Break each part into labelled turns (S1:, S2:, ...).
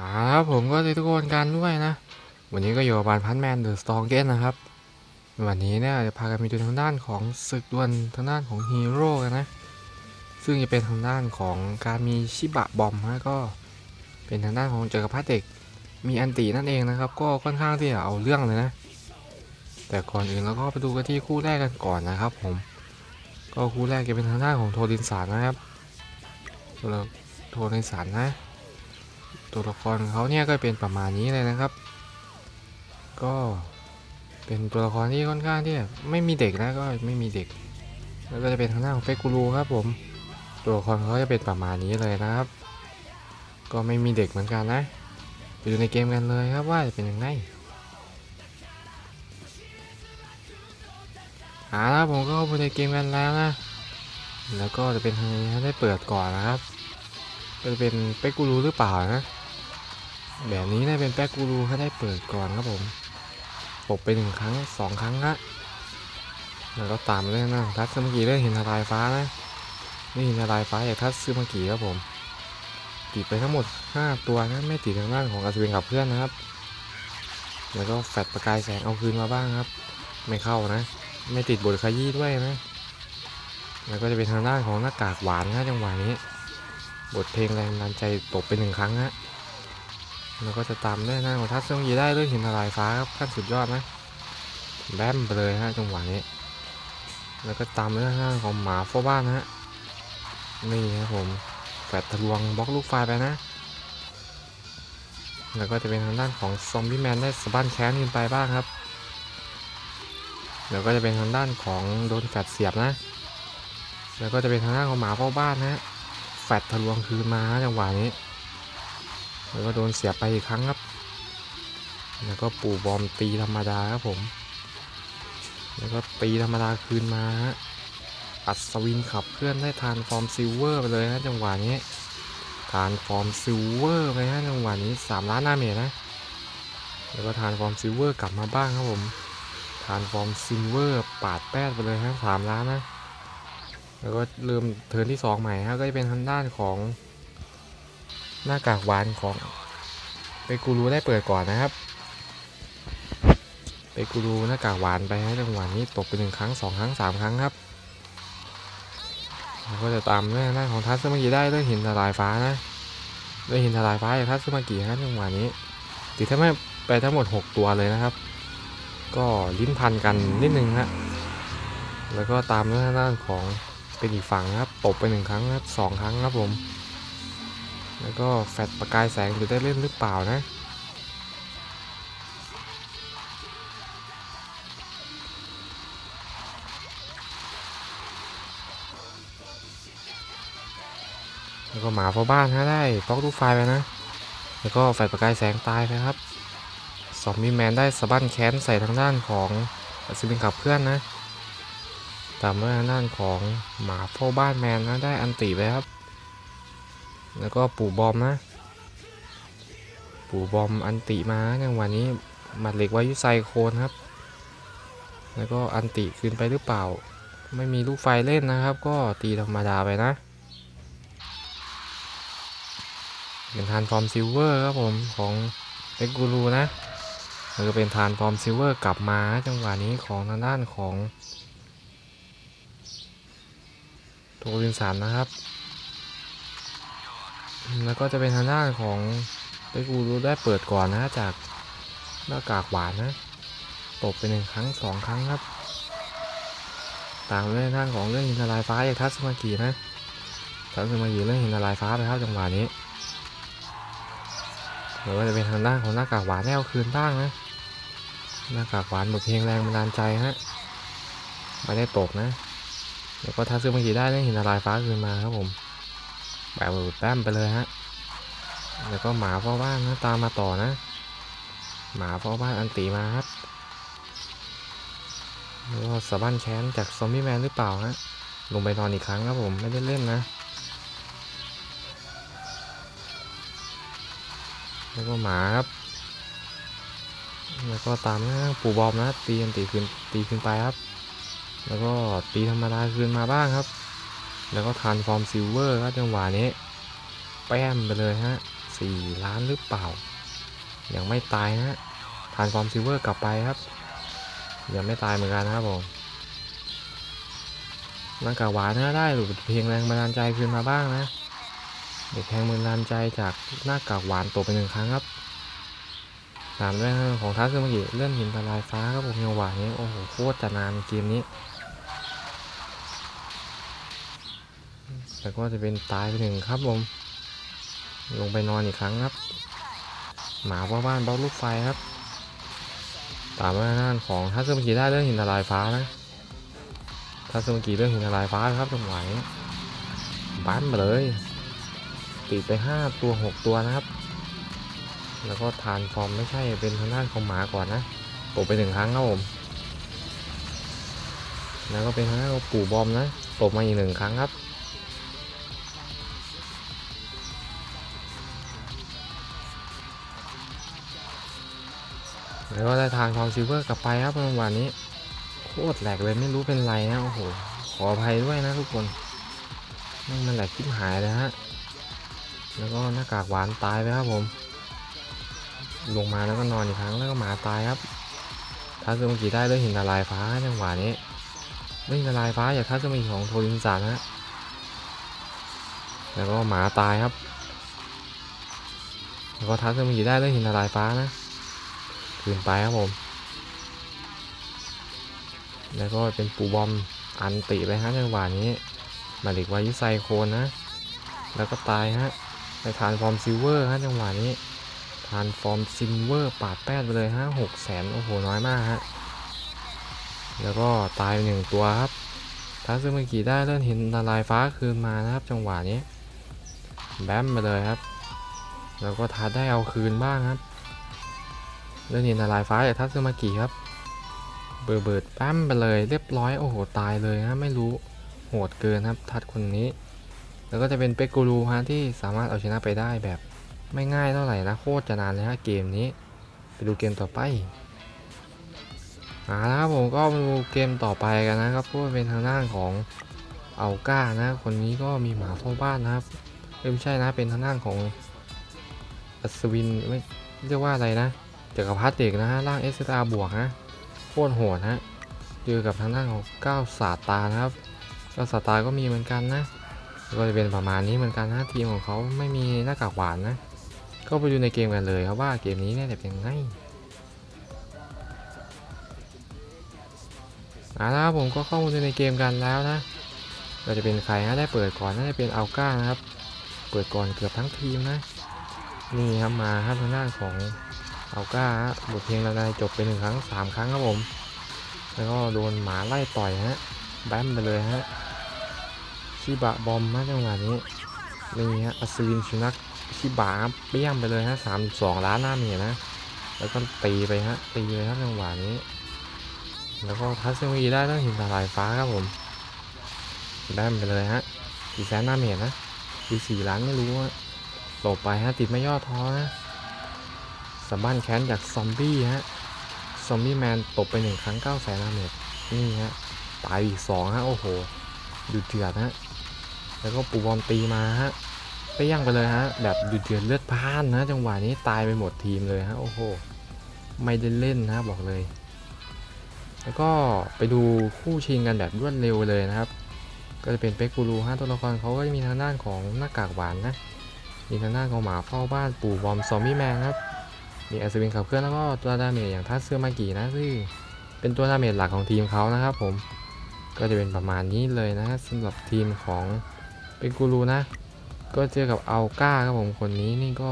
S1: อ่าครับผมก็ทุกคนกันด้วยนะ วันนี้ก็อยู่กับบานพันแมนเดอะสตองเกนนะครับ วันนี้เนี่ยจะพากันไปดูทางด้านของศึกดวลทางด้านของฮีโร่กันนะ ซึ่งจะเป็นทางด้านของการมีชิบะบอมนะก็เป็นทางด้านของจักรพรรดิเด็กมีอันตีนั่นเองนะครับ ก็ค่อนข้างที่จะเอาเรื่องเลยนะ แต่ก่อนอื่นเราก็ไปดูกันที่คู่แรกกันก่อนนะครับ ผม ก็คู่แรกจะเป็นทางด้านของโทดินสารนะครับตัวละโทดินสารนะ ตัวละครเขาเนี่ยก็เป็นประมาณนี้เลยนะครับ ก็เป็นตัวละครที่ค่อนข้างที่ไม่มีเด็กนะก็ไม่มีเด็ก แล้วก็จะเป็นทางด้าของเปกกูรูครับผม ตัวละครเขาจะเป็นประมาณนี้เลยนะครับ ก็ไม่มีเด็กเหมือนกันนะ ไปดูในเกมกันเลยครับว่าจะเป็นยังไงเอาละผมก็เข้าไปในเกมกันแล้วนะ แล้วก็จะเป็นทางนี้ให้ได้เปิดก่อนนะครับจะเป็นเปกกูรูหรือเปล่านะ แบบนี้ได้เป็นแป๊กกูรูให้ได้เปิดก่อนครับผมปกไปหนึ่งครั้งสองครั้งละแล้วก็ตามเรื่องนะทัศซึมากิเรื่องหินทลายฟ้านะนี่หินทลายฟ้าจากทัศซึมากิครับผมติดไปทั้งหมด 5 ตัวนะไม่ติดทางด้านของอาสวินกับเพื่อนนะครับ แล้วก็แฟดประกายแสงเอาคืนมาบ้างครับ ไม่เข้านะ ไม่ติดบทขยี้ด้วยนะ แล้วก็จะเป็นทางด้านของหน้ากากหวานนะจังหวะนี้ บทเพลงแรงดันใจตกไปหนึ่งครั้งฮะ แล้วก็จะตามด้วยหน้าของทัศน์ซึ่งยีได้เรื่องหินทลายฟ้าครับขั้นสุดยอดนะแบมไปเลยฮะจังหวะนี้ แล้วก็ตามด้วยหน้าของหมาฟอบ้านฮะนี่ครับผมแฟดทะลวงบล็อกลูกไฟไปนะ แล้วก็จะเป็นทางด้านของซอมบี้แมนได้สะบั้นแค้นขึ้นไปบ้างครับแล้วก็จะเป็นทางด้านของโดนแฟดเสียบนะ แล้วก็จะเป็นทางด้านของหมาเฝ้าบ้านนะแฟดทะลวงคืนมาจังหวะนี้ แล้วก็โดนเสียบไปอีกครั้งครับ แล้วก็ปู่บอมตีธรรมดาครับผม แล้วก็ตีธรรมดาคืนมาฮะอัศวินขับเคลื่อนได้ทานฟอร์มซิลเวอร์ไปเลยฮะจังหวะนี้ทานฟอร์มซิลเวอร์ไปฮะจังหวะนี้ 3 ล้านหน้าเมจนะ แล้วก็ทานฟอร์มซิลเวอร์กลับมาบ้างครับผมทานฟอร์มซิลเวอร์ปาดแป้ดไปเลยฮะสามล้านนะ แล้วก็เริ่มเทิร์นที่ 2 ใหม่ฮะก็จะเป็นทางด้านของ หน้ากากหวานของเปกูรูได้เปิดก่อนนะครับเปกูรูหน้ากากหวานไปให้จังหวะนี้ตกไปหนึ่งครั้งสองครั้งสามครั้งครับก็จะตามด้วยหน้าของทัศมื่อกี้ได้ด้วยหินทลายฟ้านะด้วยหินทลายฟ้าจากทัศมื่อกี้ครับจังหวะนี้ติดทั้งไม่ไปทั้งหมด 6 ตัวเลยนะครับ ก็ลิ้นพันกันนิดนึงฮะแล้วก็ตามด้วยหน้านของเป็นอีกฝั่งครับตบไปหนึ่งครั้งครับสองครั้งครับผม แล้วก็แฟดประกายแสงจะได้เล่นหรือเปล่านะ แล้วก็หมาเฝ้าบ้านฮะได้บล็อกลูกไฟไปนะ แล้วก็แฟดประกายแสงตายไปครับซอมบี้แมนได้สะบั้นแค้นใส่ทางด้านของอัศวินขับเพื่อนนะแตามด้วยทางด้านของหมาเฝ้าบ้านแมนนะได้อันติไปครับ แล้วก็ปู่บอมนะ ปู่บอมอันติมาในวันนี้มัดเหล็กวายุไซโคนครับ แล้วก็อันติคืนไปหรือเปล่า ไม่มีลูกไฟเล่นนะครับ ก็ตีธรรมดาไปนะ เป็นทานฟอร์มซิลเวอร์ครับผมของเอ็กกูรูนะแล้วก็เป็นทานฟอร์มซิลเวอร์กลับมาจังหวะนี้ของทางด้านของโทรินสันนะครับ แล้วก็จะเป็นทางด้านของไปกูรู้ได้เปิดก่อนนะจากหน้ากากหวานนะตบไปหนึ่งครั้งสองครั้งครับตามด้วยทางด้านของเรื่องหินทลายฟ้าจากทัศมากีนะทัศมากีเรื่องหินทลายฟ้าไปครับจังหวะนี้แล้วก็จะเป็นทางด้านของหน้ากากหวานแนวคืนบ้างนะหน้ากากหวานบทเพลงแรงบันดาลใจฮะไม่ได้ตกนะ แล้วก็ทัศมากีได้เรื่องหินทลายฟ้าคืนมาครับผม แบบหลุดแต้มไปเลยฮะ แล้วก็หมาเฝ้าบ้านนะตามมาต่อนะ หมาเฝ้าบ้านอันตีมาครับแล้วก็สะบั้นแค้นจากซอมบี้แมนหรือเปล่าฮะ ลงไปนอนอีกครั้งครับผมไม่ได้เล่นนะ แล้วก็หมาครับ แล้วก็ตามนะปู่บอมนะตีอันตีขึ้นตีขึ้นไปครับ แล้วก็ตีธรรมดาคืนมาบ้างครับ แล้วก็ทานฟอร์มซิลเวอร์ครับจังหวะนี้ แป้มไปเลยฮะสี่ล้านหรือเปล่า ยังไม่ตายฮะทานฟอร์มซิลเวอร์กลับไปครับ ยังไม่ตายเหมือนกันนะครับผมน้ากาหวานนะได้หลุดเพลงแรงบันดาลใจคืนมาบ้างนะ เด็กแพงบันดาลใจจากหน้ากากหวานตกไปหนึ่งครั้งครับตามด้วยของทัศน์ซึมากิเลื่อนหินทลายฟ้าครับผมยังหวานนี้โอ้โหโคตรจะนานเกมนี้ แล้วก็จะเป็นตายไปหนึ่งครับผม ลงไปนอนอีกครั้งครับ หมาว่าบ้านบล็อกลูกไฟครับ ตามมาด้านของทัศนกีได้เรื่องหินทลายฟ้านะทัศนกีเรื่องหินทลายฟ้าครับจังหวะนี้บ้านมาเลย ติดไป 5 ตัว 6 ตัวนะครับ แล้วก็ทานฟอร์มไม่ใช่เป็นทางด้านของหมาก่อนนะตกไปหนึ่งครั้งครับผม แล้วก็เป็นทางด้านของปู่บอมนะตกมาอีกหนึ่งครั้งครับ แล้วก็ได้ทางทองซิลเวอร์กลับไปครับเมื่อวานนี้โคตรแหลกเลยไม่รู้เป็นไรนะโอ้โหขออภัยด้วยนะทุกคนมันมันแหลกทิ่หายเลยฮะแล้วก็หน้ากากหวานตายไปครับผม ลงมาแล้วก็นอนอีกครั้งแล้วก็หมาตายครับทัศน์เมื่อกี้ได้ด้วยหินละลายฟ้าจังหวะนี้ด้วยหินละลายฟ้าจากทัศน์เมื่อกี้ของโทรินสานนะแล้วก็หมาตายครับแล้วก็ทัศน์เมื่อกี้ได้ด้วยหินละลายฟ้านะ คืนไปครับผม แล้วก็เป็นปูบอมอันติไปฮะจังหวะนี้ มาเด็กวายุไซโคนนะ แล้วก็ตายฮะไปทานฟอร์มซิลเวอร์ฮะจังหวะนี้ทานฟอร์มซิลเวอร์ปาดแป้ดไปเลยฮะหกแสนโอ้โหน้อยมากฮะแล้วก็ตายไปหนึ่งตัวครับทัศน์เมื่อกี้ได้เล่นหินละลายฟ้าคืนมานะครับ จังหวะนี้แบมไปเลยครับ แล้วก็ทัดได้เอาคืนบ้างครับ เรื่องนี้ทลายฟ้าจากทัศมากิครับ เบิร์เบิร์ดแป๊มไปเลยเรียบร้อย โอ้โห ตายเลยนะไม่รู้โหดเกินครับ ทัดคนนี้ แล้วก็จะเป็นเปกูรูฮะที่สามารถเอาชนะไปได้แบบไม่ง่ายเท่าไหร่นะโคตรจะนานเลยฮะเกมนี้ ไปดูเกมต่อไปอ่าแล้วครับผมก็มาดูเกมต่อไปกันนะครับพว่าเป็นทางด้านของเอาก้านะ คนนี้ก็มีหมาเฝ้าบ้านนะครับเอ้ยไม่ใช่นะเป็นทางด้านของอัศวินไม่เรียกว่าอะไรนะ จอกับพาร์ตเด็กนะฮะร่าง s อ r บวกฮะโคตรโหดฮะเจอกับทางด้านของก้าวสาตานะครับก้าวสาตาก็มีเหมือนกันนะก็จะเป็นประมาณนี้เหมือนกันนะทีมของเขาไม่มีหน้ากากหวานนะก็ไปดูในเกมกันเลยครับว่าเกมนี้เนี่ยจะเป็นยังไงอ่าแล้วผมก็เข้ามาดูในเกมกันแล้วนะก็จะเป็นใครฮะได้เปิดก่อนน่าจะเป็นอัลก้านะครับ เปิดก่อนเกือบทั้งทีมนะ นี่ครับมาครับทางด้านของ เอาก้าบทเพลงระไดจบไปหนึ่งครั้งสามครั้งครับผม แล้วก็โดนหมาไล่ต่อยฮะแบมไปเลยฮะชิบะบอมมาจังหวะนี้นี่ฮะอัศวินสุนัขชิบะครับเปี้ยงไปเลยฮะสามสองล้านหน้าเมียนะ แล้วก็ตีไปฮะตีเลยครับจังหวะนี้ แล้วก็ทัศน์วีได้ต้องหินทลายฟ้าครับผมแบมไปเลยฮะกี่แสนหน้าเมียนะกี่สี่ล้านไม่รู้ฮะหลบไปฮะติดไม่ย่อท้อนะ สะบั้นแค้นจากซอมบี้ฮะ ซอมบี้แมนตบไปหนึ่งครั้ง9ก้าแสนดาเมจนี่ฮะ ตายอีกสองฮะ โอ้โห ดูเดือดฮะ แล้วก็ปูบอลตีมาฮะไปย่างไปเลยฮะ แบบดูเดือดเลือดพ่านนะ จังหวะนี้ตายไปหมดทีมเลยฮะ โอ้โห ไม่ได้เล่นนะบอกเลย แล้วก็ไปดูคู่ชิงกันแบบรวดเร็วเลยนะครับ ก็จะเป็นเป็กกูรูฮะตัวละครเขาก็จะมีทางด้านของหน้ากากหวานนะ มีทางด้านของหมาเฝ้าบ้านปู่บอมซอมบี้แมนครับ มีอัศวินขับเคลื่อนแล้วก็ตัวดาเมจอย่างทัสเซอร์มากินะซึ่งเป็นตัวดาเมจหลักของทีมเขานะครับผมก็จะเป็นประมาณนี้เลยนะฮะสำหรับทีมของเป็นกูรูนะ ก็เจอกับอัลก้าครับผมคนนี้นี่ก็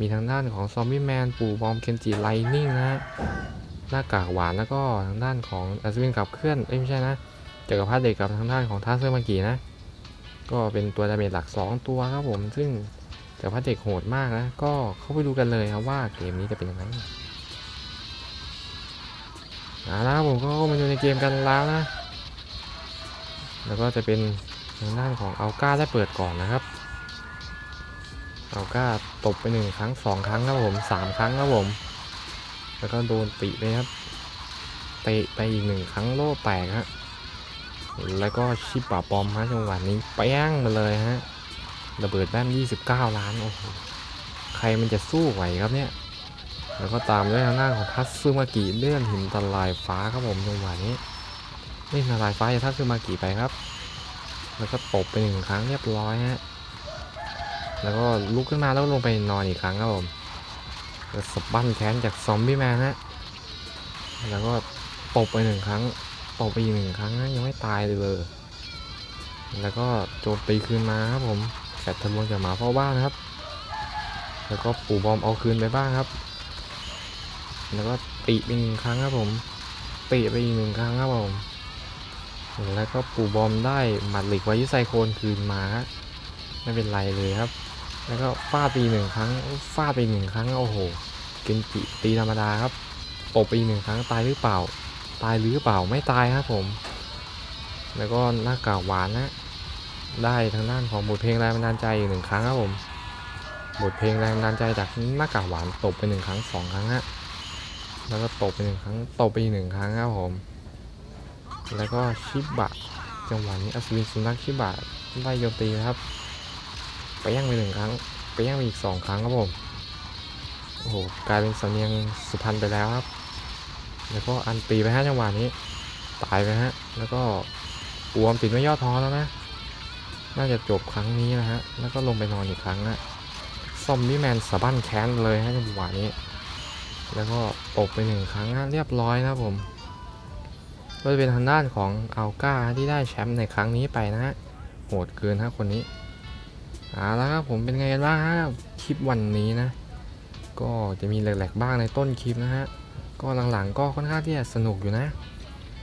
S1: มีทางด้านของซอมบี้แมนปู่บอมเคนจิไลนิ่งนะหน้ากากหวานแล้วก็ทางด้านของอัศวินขับเคลื่อนเอ้ยไม่ใช่นะจอกับพาเด็กกับทางด้านของทัสเซอร์มากินะ ก็เป็นตัวดาเมจหลัก 2 ตัวครับผมซึ่ง แต่ว่าเด็กโหดมากนะ ก็เข้าไปดูกันเลยครับว่าเกมนี้จะเป็นยังไงเอาละผมก็เข้ามาดูในเกมกันแล้วนะ แล้วก็จะเป็นทางด้านของอัลก้าได้เปิดก่อนนะครับอัลก้าตบไปหนึ่งครั้งสองครั้งครับผมสามครั้งครับผม แล้วก็โดนติไปครับเตะไปอีกหนึ่งครั้งโล่แตกฮะแล้วก็ชิปปะปอมฮะจังหวะนี้แป้งมาเลยฮะ ระเบิดแต้ม29 ล้าน โอ้โห ใครมันจะสู้ไหวครับเนี่ย แล้วก็ตามด้วยทางด้าของทัตซึมากิเลื่อนหินทลายฟ้าครับผมจังหวะนี้เล่นทลายฟ้าจาทัตซึมากิไปครับ แล้วก็ตบไปหนึ่งครั้งเรียบร้อยฮะแล้วก็ลุกขึ้นมาแล้วลงไปนอนอีกครั้งครับผมแล้วสะบั้นแขนจากซอมบี้แมนฮะ แล้วก็ตบไปหนึ่งครั้ง ตบไปอีกหนึ่งครั้งนะยังไม่ตายเลยเลยแล้วก็โจมตีคืนมาครับผม แฟดทะลวงจากหมาเฝ้าบ้านครับ แล้วก็ปู่บอมเอาคืนไปบ้างครับ แล้วก็ติไปหนึ่งครั้งครับผมติไปอีกหนึ่งครั้งครับผมแล้วก็ปู่บอมได้หมัดหล็กไวายุไซโคนคืนมาไม่เป็นไรเลยครับ แล้วก็ฟาดไปอีหนึ่งครั้งฟาดไปหนึ่งครั้งโอ้โหเกนจิตีธรรมดาครับตบไปอีกหนึ่งครั้งตายหรือเปล่า ตายหรือเปล่าไม่ตายครับผม แล้วก็หน้ากากหวานนะ ได้ทางด้านของบทเพลงแรงบันดาลใจอีกหนึ่งครั้งครับผมบทเพลงแรงบันดาลใจจากหน้ากากหวานตบไปหนึ่งครั้งสองครั้งฮะแล้วก็ตบไปหนึ่งครั้งตบไปอีกหนึ่งครั้งครับผม แล้วก็ชิบะจังหวะนี้อัศวินสุนัขชิบะไล่โจมตีนะครับ ไปย่างไปหนึ่งครั้ง ไปย่างไปอีกสองครั้งครับผมโอ้โหกลายเป็นสำเนียงสุพรรณไปแล้วครับ แล้วก็อันตีไปฮะจังหวะนี้ ตายไปฮะ แล้วก็อวมติดไม่ย่อท้อแล้วนะ น่าจะจบครั้งนี้นะฮะ แล้วก็ลงไปนอนอีกครั้งนะซอมบี้แมนสะบั้นแค้นเลยฮะจังหวะนี้ แล้วก็ตบไปหนึ่งครั้งนะเรียบร้อยนะผมก็จะเป็นทางด้านของอัลกาที่ได้แชมป์ในครั้งนี้ไปนะฮะ โหดเกินฮะคนนี้เอาละครับผมเป็นไงกันบ้างฮะคลิปวันนี้นะ ก็จะมีแหลกๆบ้างในต้นคลิปนะฮะ ก็หลังๆก็ค่อนข้างที่จะสนุกอยู่นะ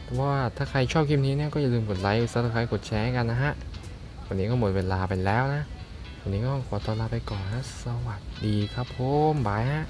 S1: แต่ว่าถ้าใครชอบคลิปนี้เนี่ยก็อย่าลืมกดไลค์ซับสไครต์กดแชร์กันนะฮะ วันนี้ก็หมดเวลาไปแล้วนะ วันนี้ก็ขอตัวลาไปก่อนนะ สวัสดีครับผมบายฮะ